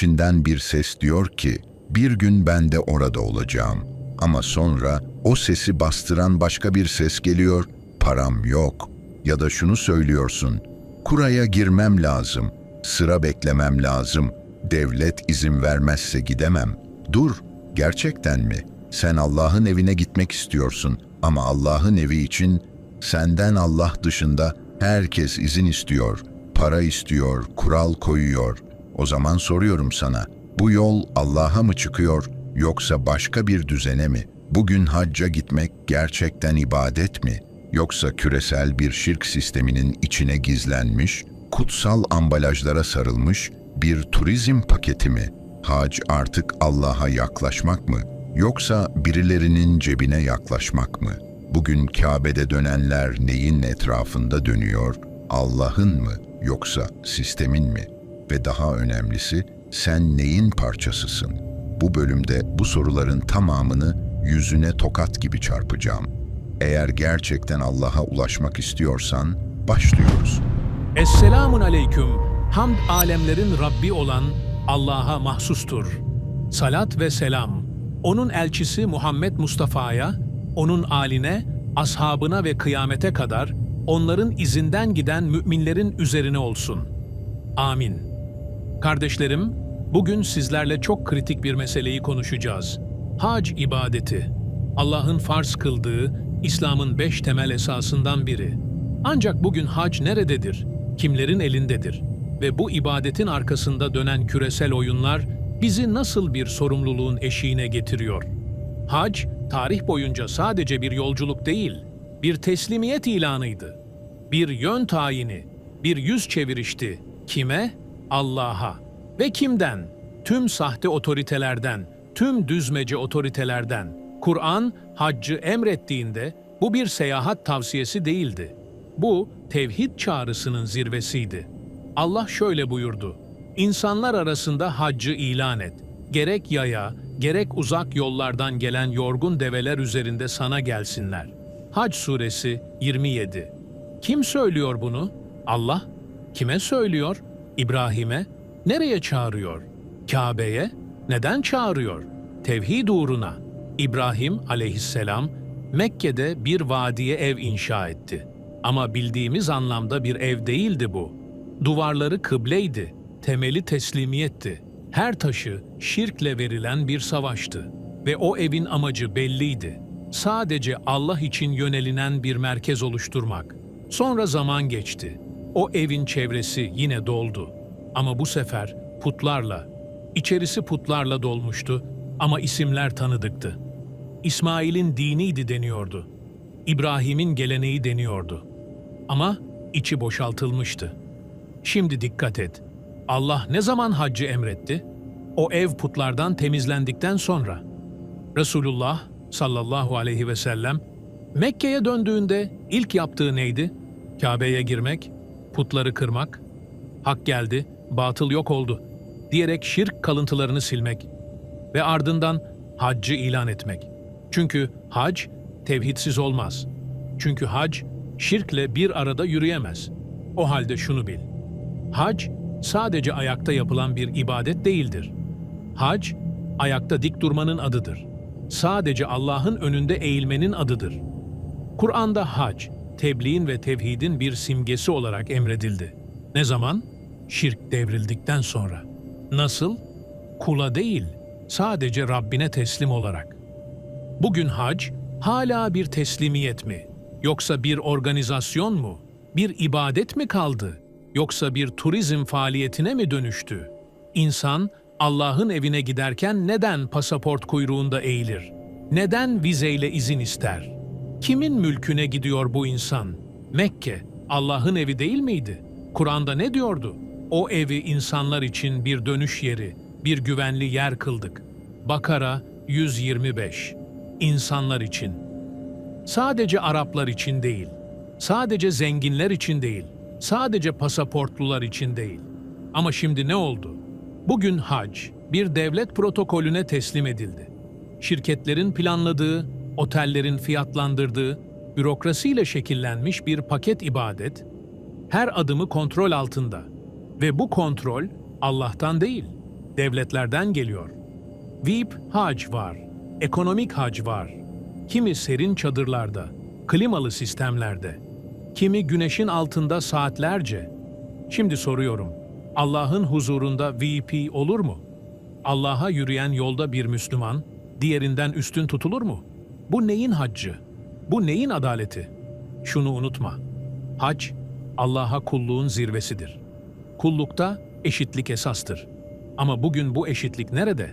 içinden bir ses diyor ki, bir gün ben de orada olacağım. Ama sonra o sesi bastıran başka bir ses geliyor, param yok. Ya da şunu söylüyorsun, kuraya girmem lazım, sıra beklemem lazım, devlet izin vermezse gidemem. Dur, gerçekten mi? Sen Allah'ın evine gitmek istiyorsun ama Allah'ın evi için senden Allah dışında herkes izin istiyor, para istiyor, kural koyuyor. O zaman soruyorum sana, bu yol Allah'a mı çıkıyor yoksa başka bir düzene mi? Bugün hacca gitmek gerçekten ibadet mi? Yoksa küresel bir şirk sisteminin içine gizlenmiş, kutsal ambalajlara sarılmış bir turizm paketi mi? Hac artık Allah'a yaklaşmak mı? Yoksa birilerinin cebine yaklaşmak mı? Bugün Kabe'de dönenler neyin etrafında dönüyor? Allah'ın mı yoksa sistemin mi? Ve daha önemlisi sen neyin parçasısın? Bu bölümde bu soruların tamamını yüzüne tokat gibi çarpacağım. Eğer gerçekten Allah'a ulaşmak istiyorsan başlıyoruz. Esselamun aleyküm. Hamd alemlerin Rabbi olan Allah'a mahsustur. Salat ve selam. Onun elçisi Muhammed Mustafa'ya, onun aline, ashabına ve kıyamete kadar onların izinden giden müminlerin üzerine olsun. Amin. Kardeşlerim, bugün sizlerle çok kritik bir meseleyi konuşacağız. Hac ibadeti. Allah'ın farz kıldığı İslam'ın beş temel esasından biri. Ancak bugün hac nerededir? Kimlerin elindedir? Ve bu ibadetin arkasında dönen küresel oyunlar bizi nasıl bir sorumluluğun eşiğine getiriyor? Hac, tarih boyunca sadece bir yolculuk değil, bir teslimiyet ilanıydı. Bir yön tayini, bir yüz çevirişti. Kime? Allah'a. Ve kimden? Tüm sahte otoritelerden, tüm düzmece otoritelerden. Kur'an, haccı emrettiğinde bu bir seyahat tavsiyesi değildi. Bu, tevhid çağrısının zirvesiydi. Allah şöyle buyurdu. İnsanlar arasında haccı ilan et. Gerek yaya, gerek uzak yollardan gelen yorgun develer üzerinde sana gelsinler. Hac suresi 27 Kim söylüyor bunu? Allah. Kime söylüyor? İbrahim'e. Nereye çağırıyor? Kabe'ye. Neden çağırıyor? Tevhid uğruna. İbrahim aleyhisselam Mekke'de bir vadiye ev inşa etti. Ama bildiğimiz anlamda bir ev değildi bu. Duvarları kıbleydi, temeli teslimiyetti. Her taşı şirkle verilen bir savaştı. Ve o evin amacı belliydi. Sadece Allah için yönelinen bir merkez oluşturmak. Sonra zaman geçti. O evin çevresi yine doldu. Ama bu sefer putlarla, içerisi putlarla dolmuştu ama isimler tanıdıktı. İsmail'in diniydi deniyordu. İbrahim'in geleneği deniyordu. Ama içi boşaltılmıştı. Şimdi dikkat et. Allah ne zaman haccı emretti? O ev putlardan temizlendikten sonra. Resulullah sallallahu aleyhi ve sellem Mekke'ye döndüğünde ilk yaptığı neydi? Kabe'ye girmek, putları kırmak. Hak geldi, batıl yok oldu diyerek şirk kalıntılarını silmek ve ardından haccı ilan etmek. Çünkü hac tevhidsiz olmaz. Çünkü hac şirkle bir arada yürüyemez. O halde şunu bil. Hac sadece ayakta yapılan bir ibadet değildir. Hac ayakta dik durmanın adıdır. Sadece Allah'ın önünde eğilmenin adıdır. Kur'an'da hac, tebliğin ve tevhidin bir simgesi olarak emredildi. Ne zaman? Şirk devrildikten sonra. Nasıl? Kula değil, sadece Rabbine teslim olarak. Bugün hac hala bir teslimiyet mi? Yoksa bir organizasyon mu? Bir ibadet mi kaldı? Yoksa bir turizm faaliyetine mi dönüştü? İnsan Allah'ın evine giderken neden pasaport kuyruğunda eğilir? Neden vizeyle izin ister? Kimin mülküne gidiyor bu insan? Mekke, Allah'ın evi değil miydi? Kur'an'da ne diyordu? O evi insanlar için bir dönüş yeri, bir güvenli yer kıldık. Bakara 125 İnsanlar için. Sadece Araplar için değil, sadece zenginler için değil, sadece pasaportlular için değil. Ama şimdi ne oldu? Bugün hac bir devlet protokolüne teslim edildi. Şirketlerin planladığı, otellerin fiyatlandırdığı, bürokrasiyle şekillenmiş bir paket ibadet, her adımı kontrol altında ve bu kontrol Allah'tan değil, devletlerden geliyor. VIP hac var, ekonomik hac var. Kimi serin çadırlarda, klimalı sistemlerde, kimi güneşin altında saatlerce. Şimdi soruyorum, Allah'ın huzurunda VIP olur mu? Allah'a yürüyen yolda bir Müslüman, diğerinden üstün tutulur mu? Bu neyin haccı? Bu neyin adaleti? Şunu unutma. Hac, Allah'a kulluğun zirvesidir. Kullukta eşitlik esastır. Ama bugün bu eşitlik nerede?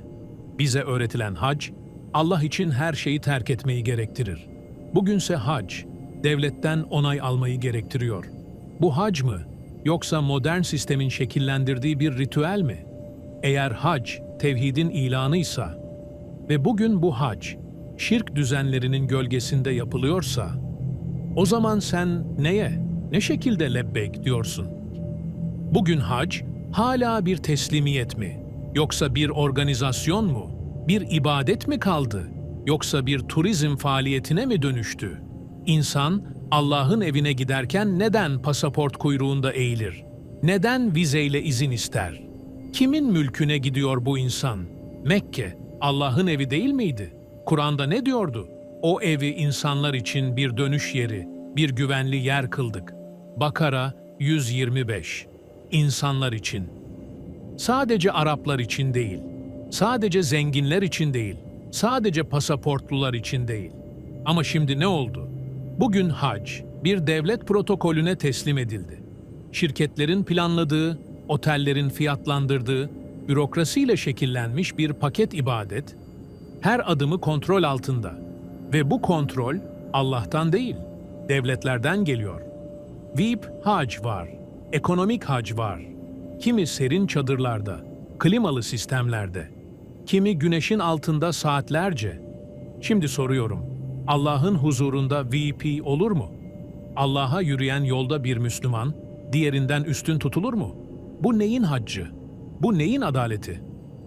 Bize öğretilen hac, Allah için her şeyi terk etmeyi gerektirir. Bugünse hac, devletten onay almayı gerektiriyor. Bu hac mı? Yoksa modern sistemin şekillendirdiği bir ritüel mi? Eğer hac, tevhidin ilanıysa ve bugün bu hac, şirk düzenlerinin gölgesinde yapılıyorsa, o zaman sen neye, ne şekilde lebbeyk diyorsun? Bugün hac hala bir teslimiyet mi? Yoksa bir organizasyon mu? Bir ibadet mi kaldı? Yoksa bir turizm faaliyetine mi dönüştü? İnsan Allah'ın evine giderken neden pasaport kuyruğunda eğilir? Neden vizeyle izin ister? Kimin mülküne gidiyor bu insan? Mekke, Allah'ın evi değil miydi? Kur'an'da ne diyordu? O evi insanlar için bir dönüş yeri, bir güvenli yer kıldık. Bakara 125 İnsanlar için. Sadece Araplar için değil, sadece zenginler için değil, sadece pasaportlular için değil. Ama şimdi ne oldu? Bugün hac bir devlet protokolüne teslim edildi. Şirketlerin planladığı, otellerin fiyatlandırdığı, bürokrasiyle şekillenmiş bir paket ibadet, her adımı kontrol altında. Ve bu kontrol Allah'tan değil, devletlerden geliyor. VIP hac var, ekonomik hac var. Kimi serin çadırlarda, klimalı sistemlerde, kimi güneşin altında saatlerce. Şimdi soruyorum, Allah'ın huzurunda VIP olur mu? Allah'a yürüyen yolda bir Müslüman, diğerinden üstün tutulur mu? Bu neyin haccı? Bu neyin adaleti?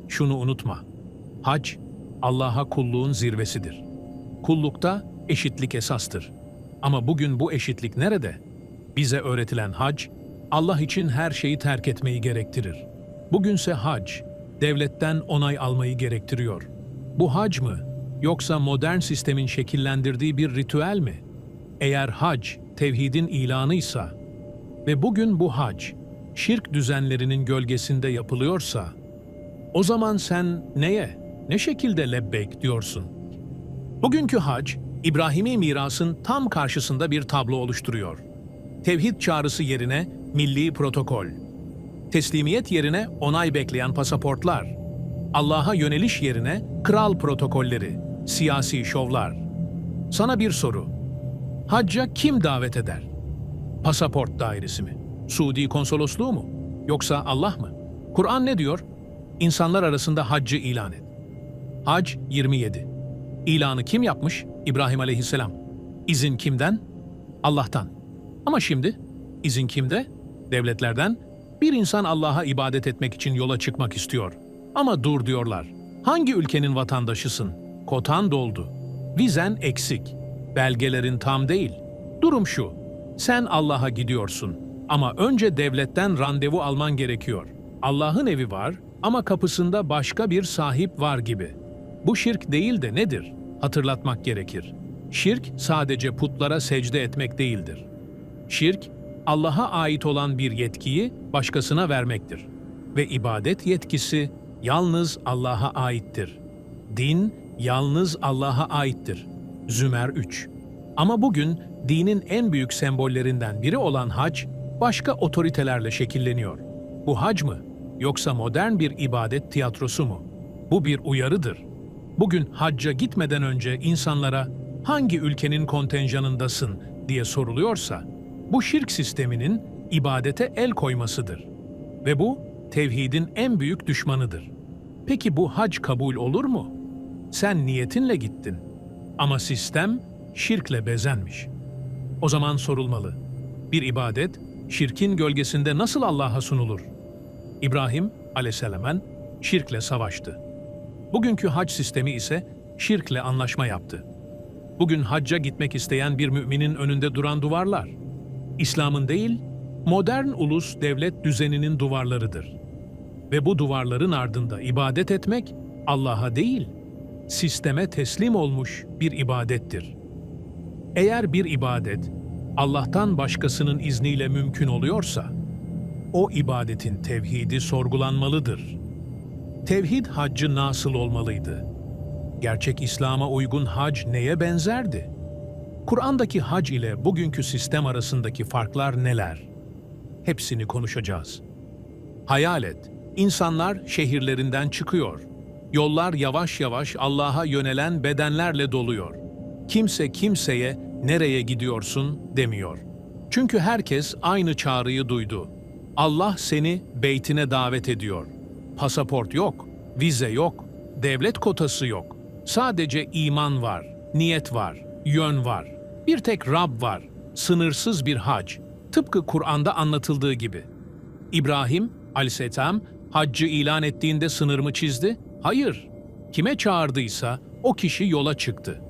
Şunu unutma. Hac, Allah'a kulluğun zirvesidir. Kullukta eşitlik esastır. Ama bugün bu eşitlik nerede? Bize öğretilen hac, Allah için her şeyi terk etmeyi gerektirir. Bugünse hac, devletten onay almayı gerektiriyor. Bu hac mı? Yoksa modern sistemin şekillendirdiği bir ritüel mi? Eğer hac, tevhidin ilanıysa ve bugün bu hac, şirk düzenlerinin gölgesinde yapılıyorsa, o zaman sen neye, ne şekilde lebbeyk diyorsun? Bugünkü hac, İbrahimi mirasın tam karşısında bir tablo oluşturuyor. Tevhid çağrısı yerine milli protokol. Teslimiyet yerine onay bekleyen pasaportlar. Allah'a yöneliş yerine kral protokolleri, siyasi şovlar. Sana bir soru. Hacca kim davet eder? Pasaport dairesi mi? Suudi konsolosluğu mu? Yoksa Allah mı? Kur'an ne diyor? İnsanlar arasında haccı ilan et. Hac 27. İlanı kim yapmış? İbrahim aleyhisselam. İzin kimden? Allah'tan. Ama şimdi izin kimde? Devletlerden. Bir insan Allah'a ibadet etmek için yola çıkmak istiyor. Ama dur diyorlar. Hangi ülkenin vatandaşısın? Kotan doldu. Vizen eksik. Belgelerin tam değil. Durum şu. Sen Allah'a gidiyorsun. Ama önce devletten randevu alman gerekiyor. Allah'ın evi var ama kapısında başka bir sahip var gibi. Bu şirk değil de nedir? Hatırlatmak gerekir. Şirk sadece putlara secde etmek değildir. Şirk, Allah'a ait olan bir yetkiyi başkasına vermektir. Ve ibadet yetkisi yalnız Allah'a aittir. Din yalnız Allah'a aittir. Zümer 3 Ama bugün dinin en büyük sembollerinden biri olan hac, başka otoritelerle şekilleniyor. Bu hac mı? Yoksa modern bir ibadet tiyatrosu mu? Bu bir uyarıdır. Bugün hacca gitmeden önce insanlara hangi ülkenin kontenjanındasın diye soruluyorsa, bu şirk sisteminin ibadete el koymasıdır. Ve bu tevhidin en büyük düşmanıdır. Peki bu hac kabul olur mu? Sen niyetinle gittin ama sistem şirkle bezenmiş. O zaman sorulmalı. Bir ibadet şirkin gölgesinde nasıl Allah'a sunulur? İbrahim aleyhisselam şirkle savaştı. Bugünkü hac sistemi ise şirkle anlaşma yaptı. Bugün hacca gitmek isteyen bir müminin önünde duran duvarlar, İslam'ın değil, modern ulus devlet düzeninin duvarlarıdır. Ve bu duvarların ardında ibadet etmek Allah'a değil, sisteme teslim olmuş bir ibadettir. Eğer bir ibadet Allah'tan başkasının izniyle mümkün oluyorsa, o ibadetin tevhidi sorgulanmalıdır. Tevhid haccı nasıl olmalıydı? Gerçek İslam'a uygun hac neye benzerdi? Kur'an'daki hac ile bugünkü sistem arasındaki farklar neler? Hepsini konuşacağız. Hayal et, insanlar şehirlerinden çıkıyor. Yollar yavaş yavaş Allah'a yönelen bedenlerle doluyor. Kimse kimseye nereye gidiyorsun demiyor. Çünkü herkes aynı çağrıyı duydu. Allah seni beytine davet ediyor. Pasaport yok, vize yok, devlet kotası yok. Sadece iman var, niyet var, yön var. Bir tek Rab var, sınırsız bir hac. Tıpkı Kur'an'da anlatıldığı gibi. İbrahim aleyhisselam haccı ilan ettiğinde sınır mı çizdi? Hayır. Kime çağırdıysa o kişi yola çıktı.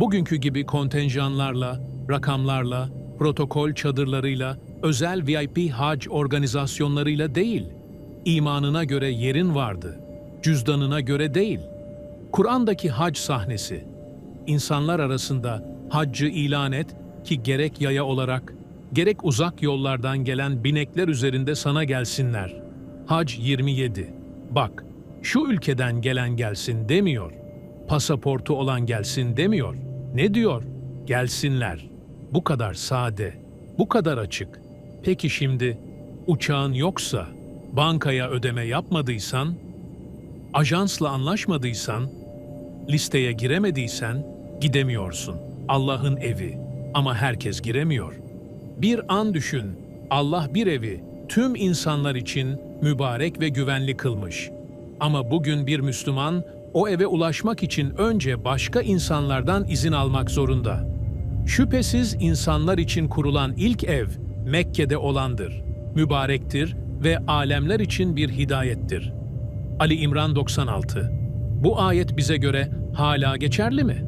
Bugünkü gibi kontenjanlarla, rakamlarla, protokol çadırlarıyla, özel VIP hac organizasyonlarıyla değil. İmanına göre yerin vardı. Cüzdanına göre değil. Kur'an'daki hac sahnesi. İnsanlar arasında haccı ilan et ki gerek yaya olarak, gerek uzak yollardan gelen binekler üzerinde sana gelsinler. Hac 27. Bak, şu ülkeden gelen gelsin demiyor. Pasaportu olan gelsin demiyor. Ne diyor? Gelsinler. Bu kadar sade, bu kadar açık. Peki şimdi uçağın yoksa, bankaya ödeme yapmadıysan, ajansla anlaşmadıysan, listeye giremediysen gidemiyorsun. Allah'ın evi ama herkes giremiyor. Bir an düşün, Allah bir evi tüm insanlar için mübarek ve güvenli kılmış. Ama bugün bir Müslüman o eve ulaşmak için önce başka insanlardan izin almak zorunda. Şüphesiz insanlar için kurulan ilk ev Mekke'de olandır. Mübarektir ve alemler için bir hidayettir. Ali İmran 96 Bu ayet bize göre hala geçerli mi?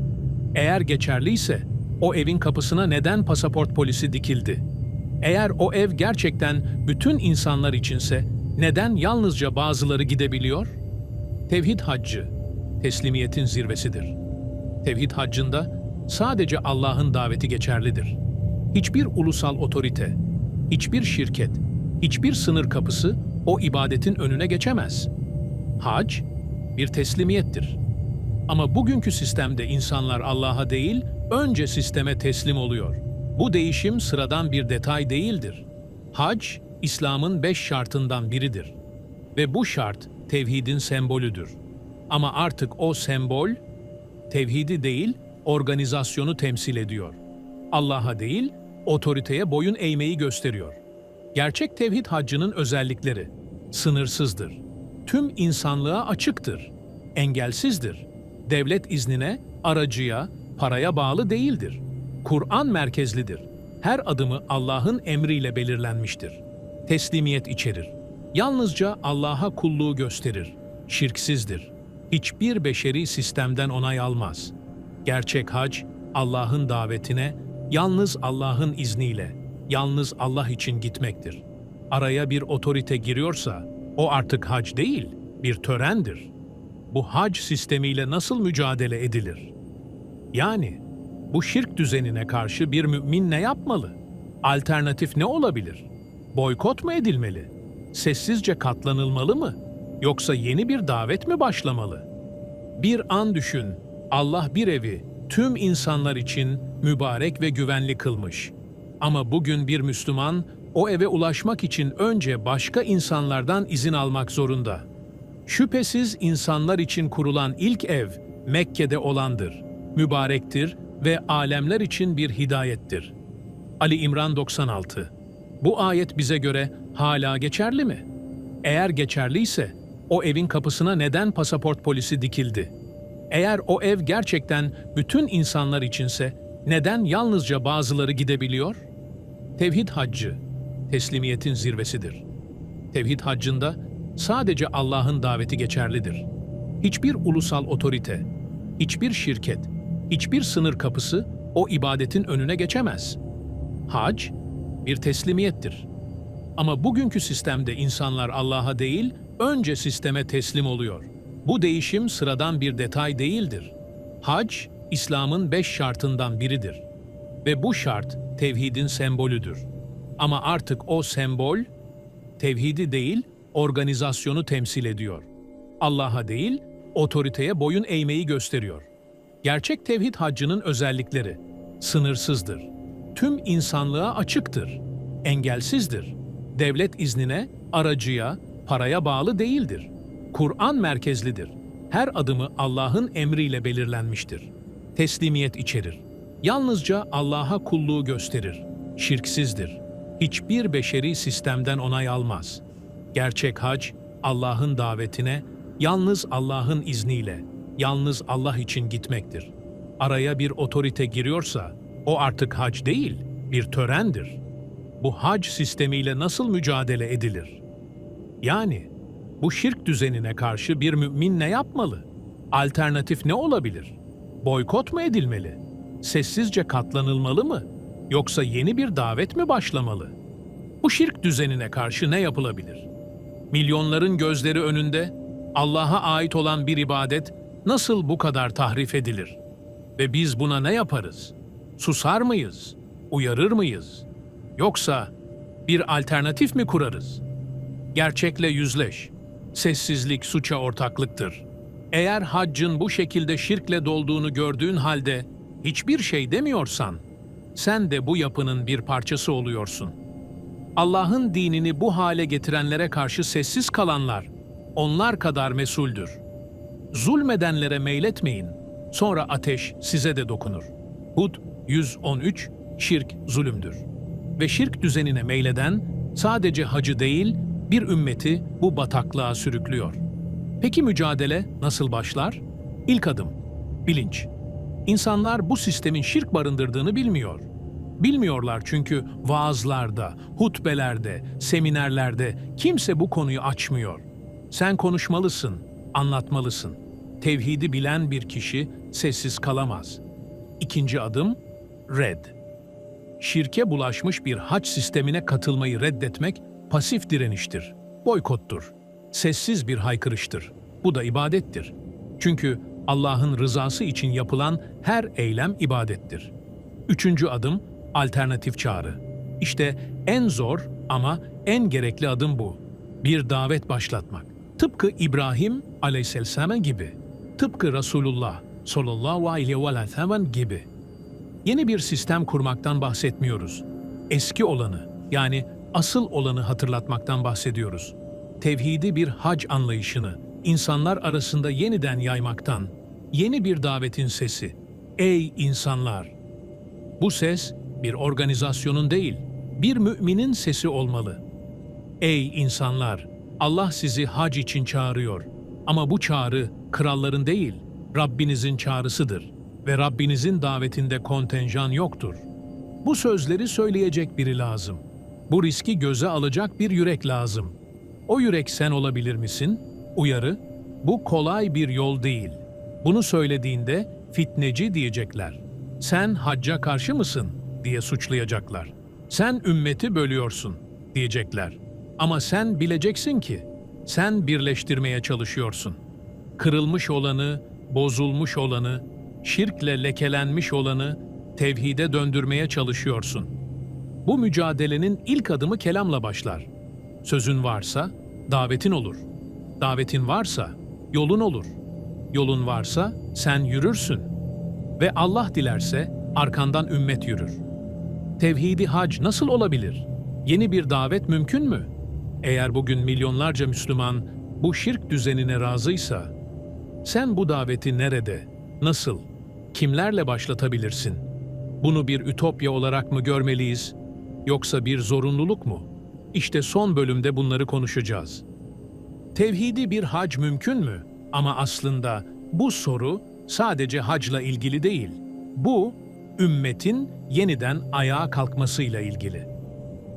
Eğer geçerliyse o evin kapısına neden pasaport polisi dikildi? Eğer o ev gerçekten bütün insanlar içinse neden yalnızca bazıları gidebiliyor? Tevhid haccı teslimiyetin zirvesidir. Tevhid haccında sadece Allah'ın daveti geçerlidir. Hiçbir ulusal otorite, hiçbir şirket, hiçbir sınır kapısı o ibadetin önüne geçemez. Hac bir teslimiyettir. Ama bugünkü sistemde insanlar Allah'a değil, önce sisteme teslim oluyor. Bu değişim sıradan bir detay değildir. Hac, İslam'ın beş şartından biridir. Ve bu şart tevhidin sembolüdür. Ama artık o sembol, tevhidi değil, organizasyonu temsil ediyor. Allah'a değil, otoriteye boyun eğmeyi gösteriyor. Gerçek tevhid haccının özellikleri sınırsızdır. Tüm insanlığa açıktır. Engelsizdir. Devlet iznine, aracıya, paraya bağlı değildir. Kur'an merkezlidir. Her adımı Allah'ın emriyle belirlenmiştir. Teslimiyet içerir. Yalnızca Allah'a kulluğu gösterir. Şirksizdir. Hiçbir beşeri sistemden onay almaz. Gerçek hac, Allah'ın davetine, yalnız Allah'ın izniyle, yalnız Allah için gitmektir. Araya bir otorite giriyorsa, o artık hac değil, bir törendir. Bu hac sistemiyle nasıl mücadele edilir? Yani bu şirk düzenine karşı bir mümin ne yapmalı? Alternatif ne olabilir? Boykot mu edilmeli? Sessizce katlanılmalı mı? Yoksa yeni bir davet mi başlamalı? Bir an düşün, Allah bir evi tüm insanlar için mübarek ve güvenli kılmış. Ama bugün bir Müslüman o eve ulaşmak için önce başka insanlardan izin almak zorunda. Şüphesiz insanlar için kurulan ilk ev Mekke'de olandır. Mübarektir ve alemler için bir hidayettir. Ali İmran 96 Bu ayet bize göre hala geçerli mi? Eğer geçerliyse o evin kapısına neden pasaport polisi dikildi? Eğer o ev gerçekten bütün insanlar içinse neden yalnızca bazıları gidebiliyor? Tevhid haccı teslimiyetin zirvesidir. Tevhid haccında sadece Allah'ın daveti geçerlidir. Hiçbir ulusal otorite, hiçbir şirket, hiçbir sınır kapısı o ibadetin önüne geçemez. Hac bir teslimiyettir. Ama bugünkü sistemde insanlar Allah'a değil, önce sisteme teslim oluyor. Bu değişim sıradan bir detay değildir. Hac, İslam'ın beş şartından biridir. Ve bu şart tevhidin sembolüdür. Ama artık o sembol, tevhidi değil, organizasyonu temsil ediyor. Allah'a değil, otoriteye boyun eğmeyi gösteriyor. Gerçek tevhid haccının özellikleri sınırsızdır. Tüm insanlığa açıktır. Engelsizdir. Devlet iznine, aracıya, paraya bağlı değildir. Kur'an merkezlidir. Her adımı Allah'ın emriyle belirlenmiştir. Teslimiyet içerir. Yalnızca Allah'a kulluğu gösterir. Şirksizdir. Hiçbir beşeri sistemden onay almaz. Gerçek hac, Allah'ın davetine, yalnız Allah'ın izniyle, yalnız Allah için gitmektir. Araya bir otorite giriyorsa, o artık hac değil, bir törendir. Bu hac sistemiyle nasıl mücadele edilir? Yani bu şirk düzenine karşı bir mümin ne yapmalı? Alternatif ne olabilir? Boykot mu edilmeli? Sessizce katlanılmalı mı? Yoksa yeni bir davet mi başlamalı? Bu şirk düzenine karşı ne yapılabilir? Milyonların gözleri önünde Allah'a ait olan bir ibadet nasıl bu kadar tahrif edilir? Ve biz buna ne yaparız? Susar mıyız? Uyarır mıyız? Yoksa bir alternatif mi kurarız? Gerçekle yüzleş. Sessizlik suça ortaklıktır. Eğer haccın bu şekilde şirkle dolduğunu gördüğün halde hiçbir şey demiyorsan, sen de bu yapının bir parçası oluyorsun. Allah'ın dinini bu hale getirenlere karşı sessiz kalanlar, onlar kadar mesuldür. Zulmedenlere meyletmeyin, sonra ateş size de dokunur. Hud 113, şirk zulümdür. Ve şirk düzenine meyleden sadece hacı değil, bir ümmeti bu bataklığa sürüklüyor. Peki mücadele nasıl başlar? İlk adım, bilinç. İnsanlar bu sistemin şirk barındırdığını bilmiyor. Bilmiyorlar çünkü vaazlarda, hutbelerde, seminerlerde kimse bu konuyu açmıyor. Sen konuşmalısın, anlatmalısın. Tevhidi bilen bir kişi sessiz kalamaz. İkinci adım, red. Şirke bulaşmış bir haç sistemine katılmayı reddetmek pasif direniştir, boykottur. Sessiz bir haykırıştır. Bu da ibadettir. Çünkü Allah'ın rızası için yapılan her eylem ibadettir. Üçüncü adım, alternatif çağrı. İşte en zor ama en gerekli adım bu. Bir davet başlatmak. Tıpkı İbrahim aleyhisselam gibi. Tıpkı Resulullah sallallahu aleyhi ve sellem gibi. Yeni bir sistem kurmaktan bahsetmiyoruz. Eski olanı, yani asıl olanı hatırlatmaktan bahsediyoruz. Tevhidi bir hac anlayışını insanlar arasında yeniden yaymaktan, yeni bir davetin sesi. Ey insanlar! Bu ses bir organizasyonun değil, bir müminin sesi olmalı. Ey insanlar! Allah sizi hac için çağırıyor. Ama bu çağrı kralların değil, Rabbinizin çağrısıdır ve Rabbinizin davetinde kontenjan yoktur. Bu sözleri söyleyecek biri lazım. Bu riski göze alacak bir yürek lazım. O yürek sen olabilir misin? Uyarı, bu kolay bir yol değil. Bunu söylediğinde fitneci diyecekler. Sen hacca karşı mısın diye suçlayacaklar. Sen ümmeti bölüyorsun diyecekler. Ama sen bileceksin ki sen birleştirmeye çalışıyorsun. Kırılmış olanı, bozulmuş olanı, şirkle lekelenmiş olanı tevhide döndürmeye çalışıyorsun. Bu mücadelenin ilk adımı kelamla başlar. Sözün varsa davetin olur. Davetin varsa yolun olur. Yolun varsa sen yürürsün. Ve Allah dilerse arkandan ümmet yürür. Tevhidi hac nasıl olabilir? Yeni bir davet mümkün mü? Eğer bugün milyonlarca Müslüman bu şirk düzenine razıysa, sen bu daveti nerede, nasıl, kimlerle başlatabilirsin? Bunu bir ütopya olarak mı görmeliyiz, yoksa bir zorunluluk mu? İşte son bölümde bunları konuşacağız. Tevhidi bir hac mümkün mü? Ama aslında bu soru sadece hacla ilgili değil. Bu, ümmetin yeniden ayağa kalkmasıyla ilgili.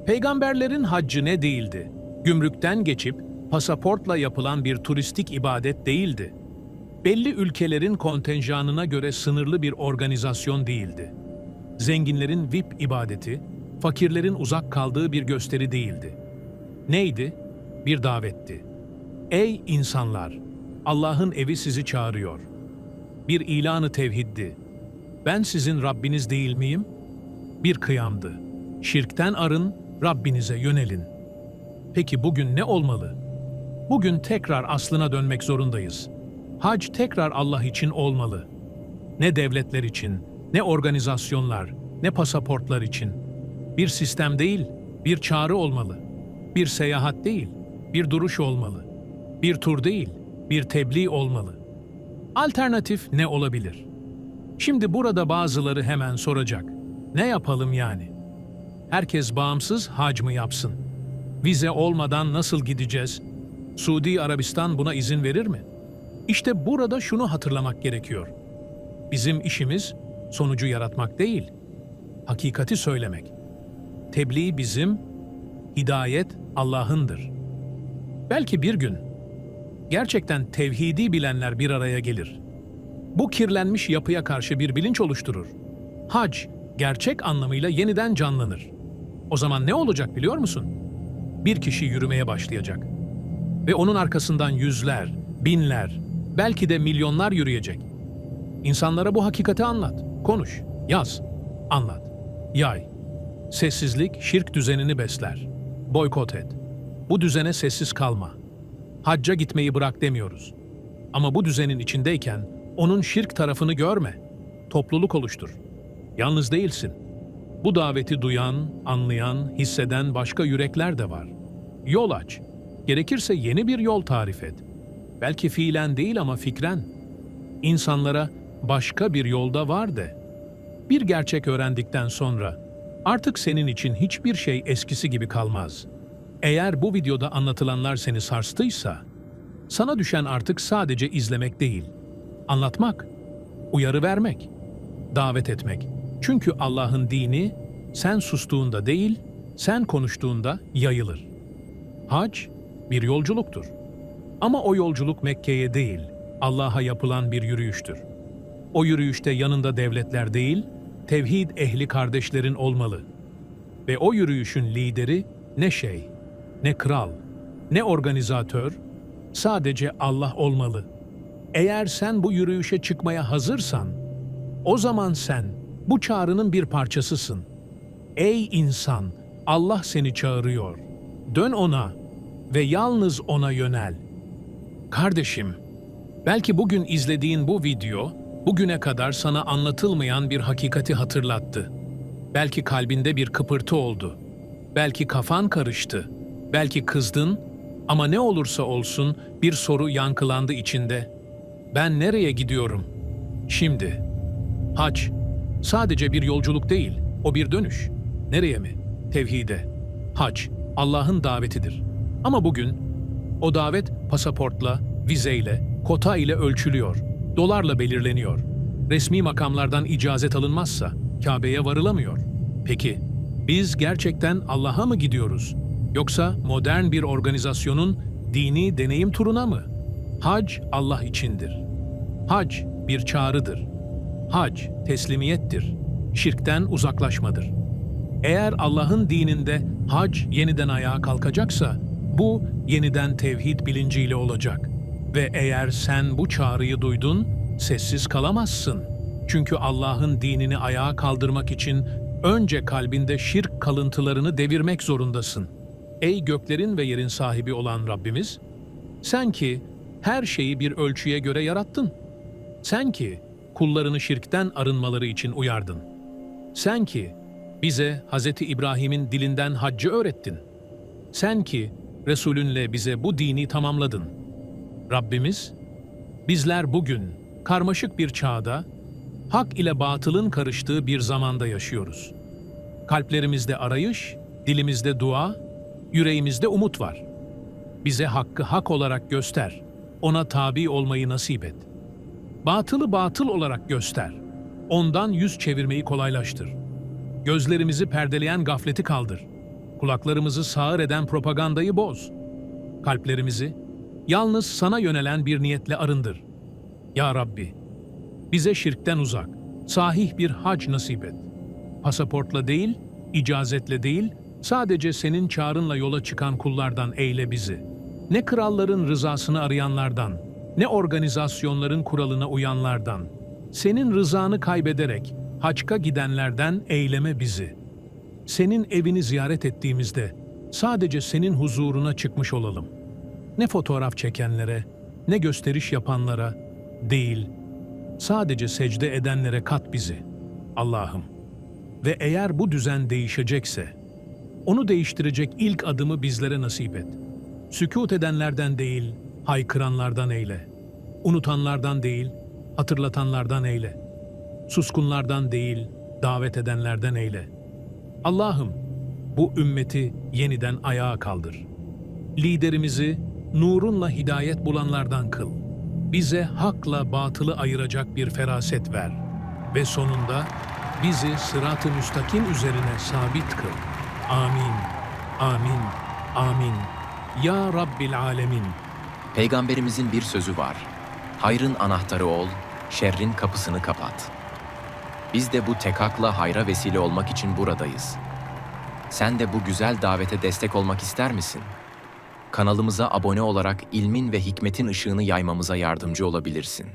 Peygamberlerin haccı ne değildi? Gümrükten geçip pasaportla yapılan bir turistik ibadet değildi. Belli ülkelerin kontenjanına göre sınırlı bir organizasyon değildi. Zenginlerin VIP ibadeti, fakirlerin uzak kaldığı bir gösteri değildi. Neydi? Bir davetti. Ey insanlar! Allah'ın evi sizi çağırıyor. Bir ilanı tevhiddi. Ben sizin Rabbiniz değil miyim? Bir kıyamdı. Şirkten arın, Rabbinize yönelin. Peki bugün ne olmalı? Bugün tekrar aslına dönmek zorundayız. Hac tekrar Allah için olmalı. Ne devletler için, ne organizasyonlar, ne pasaportlar için. Bir sistem değil, bir çağrı olmalı. Bir seyahat değil, bir duruş olmalı. Bir tur değil, bir tebliğ olmalı. Alternatif ne olabilir? Şimdi burada bazıları hemen soracak. Ne yapalım yani? Herkes bağımsız hac mı yapsın? Vize olmadan nasıl gideceğiz? Suudi Arabistan buna izin verir mi? İşte burada şunu hatırlamak gerekiyor. Bizim işimiz sonucu yaratmak değil, hakikati söylemek. Tebliğ bizim, hidayet Allah'ındır. Belki bir gün gerçekten tevhidi bilenler bir araya gelir. Bu kirlenmiş yapıya karşı bir bilinç oluşturur. Hac gerçek anlamıyla yeniden canlanır. O zaman ne olacak biliyor musun? Bir kişi yürümeye başlayacak. Ve onun arkasından yüzler, binler, belki de milyonlar yürüyecek. İnsanlara bu hakikati anlat, konuş, yaz, anlat, yay. Sessizlik şirk düzenini besler. Boykot et. Bu düzene sessiz kalma. Hacca gitmeyi bırak demiyoruz. Ama bu düzenin içindeyken onun şirk tarafını görme. Topluluk oluştur. Yalnız değilsin. Bu daveti duyan, anlayan, hisseden başka yürekler de var. Yol aç. Gerekirse yeni bir yol tarif et. Belki fiilen değil ama fikren. İnsanlara başka bir yolda var de. Bir gerçek öğrendikten sonra artık senin için hiçbir şey eskisi gibi kalmaz. Eğer bu videoda anlatılanlar seni sarstıysa, sana düşen artık sadece izlemek değil, anlatmak, uyarı vermek, davet etmek. Çünkü Allah'ın dini sen sustuğunda değil, sen konuştuğunda yayılır. Hac bir yolculuktur. Ama o yolculuk Mekke'ye değil, Allah'a yapılan bir yürüyüştür. O yürüyüşte yanında devletler değil, tevhid ehli kardeşlerin olmalı. Ve o yürüyüşün lideri ne şey, ne kral, ne organizatör, sadece Allah olmalı. Eğer sen bu yürüyüşe çıkmaya hazırsan, o zaman sen bu çağrının bir parçasısın. Ey insan, Allah seni çağırıyor. Dön ona ve yalnız ona yönel. Kardeşim, belki bugün izlediğin bu video, bugüne kadar sana anlatılmayan bir hakikati hatırlattı. Belki kalbinde bir kıpırtı oldu. Belki kafan karıştı. Belki kızdın ama ne olursa olsun bir soru yankılandı içinde. Ben nereye gidiyorum? Şimdi. Hac sadece bir yolculuk değil, o bir dönüş. Nereye mi? Tevhide. Hac Allah'ın davetidir. Ama bugün o davet pasaportla, vizeyle, kota ile ölçülüyor, dolarla belirleniyor. Resmi makamlardan icazet alınmazsa Kabe'ye varılamıyor. Peki biz gerçekten Allah'a mı gidiyoruz? Yoksa modern bir organizasyonun dini deneyim turuna mı? Hac Allah içindir. Hac bir çağrıdır. Hac teslimiyettir. Şirkten uzaklaşmadır. Eğer Allah'ın dininde hac yeniden ayağa kalkacaksa bu yeniden tevhid bilinciyle olacak. Ve eğer sen bu çağrıyı duydun, sessiz kalamazsın. Çünkü Allah'ın dinini ayağa kaldırmak için önce kalbinde şirk kalıntılarını devirmek zorundasın. Ey göklerin ve yerin sahibi olan Rabbimiz, sen ki her şeyi bir ölçüye göre yarattın. Sen ki kullarını şirkten arınmaları için uyardın. Sen ki bize Hz. İbrahim'in dilinden haccı öğrettin. Sen ki Resulünle bize bu dini tamamladın. Rabbimiz, bizler bugün karmaşık bir çağda, hak ile batılın karıştığı bir zamanda yaşıyoruz. Kalplerimizde arayış, dilimizde dua, yüreğimizde umut var. Bize hakkı hak olarak göster, ona tabi olmayı nasip et. Batılı batıl olarak göster, ondan yüz çevirmeyi kolaylaştır. Gözlerimizi perdeleyen gafleti kaldır.'' Kulaklarımızı sağır eden propagandayı boz. Kalplerimizi yalnız sana yönelen bir niyetle arındır. Ya Rabbi, bize şirkten uzak, sahih bir hac nasip et. Pasaportla değil, icazetle değil, sadece senin çağrınla yola çıkan kullardan eyle bizi. Ne kralların rızasını arayanlardan, ne organizasyonların kuralına uyanlardan, senin rızanı kaybederek haçka gidenlerden eyleme bizi. Senin evini ziyaret ettiğimizde sadece senin huzuruna çıkmış olalım. Ne fotoğraf çekenlere, ne gösteriş yapanlara değil, sadece secde edenlere kat bizi. Allah'ım. Ve eğer bu düzen değişecekse, onu değiştirecek ilk adımı bizlere nasip et. Sükût edenlerden değil, haykıranlardan eyle. Unutanlardan değil, hatırlatanlardan eyle. Suskunlardan değil, davet edenlerden eyle. Allah'ım, bu ümmeti yeniden ayağa kaldır. Liderimizi nurunla hidayet bulanlardan kıl. Bize hakla batılı ayıracak bir feraset ver. Ve sonunda bizi sırat-ı müstakim üzerine sabit kıl. Amin, amin, amin. Ya Rabbil Alemin. Peygamberimizin bir sözü var. Hayrın anahtarı ol, şerrin kapısını kapat. Biz de bu tekakla hayra vesile olmak için buradayız. Sen de bu güzel davete destek olmak ister misin? Kanalımıza abone olarak ilmin ve hikmetin ışığını yaymamıza yardımcı olabilirsin.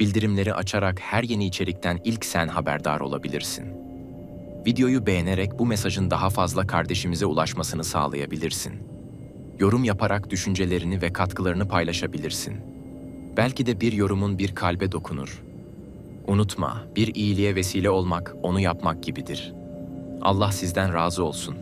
Bildirimleri açarak her yeni içerikten ilk sen haberdar olabilirsin. Videoyu beğenerek bu mesajın daha fazla kardeşimize ulaşmasını sağlayabilirsin. Yorum yaparak düşüncelerini ve katkılarını paylaşabilirsin. Belki de bir yorumun bir kalbe dokunur. Unutma, bir iyiliğe vesile olmak, onu yapmak gibidir. Allah sizden razı olsun.